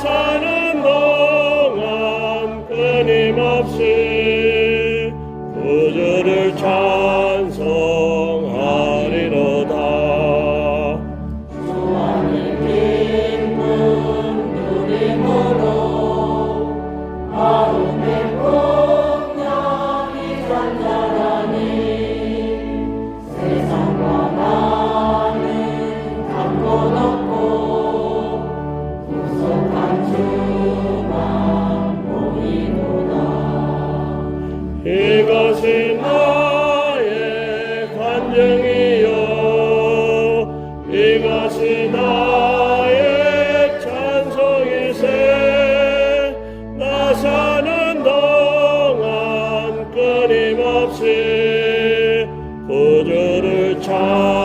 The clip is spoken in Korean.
사는 동안 끊임없이 구주를 찬 이것이 나의 간증이요. 이것이 나의 찬송이세. 나 사는 동안 끊임없이 구주를 찬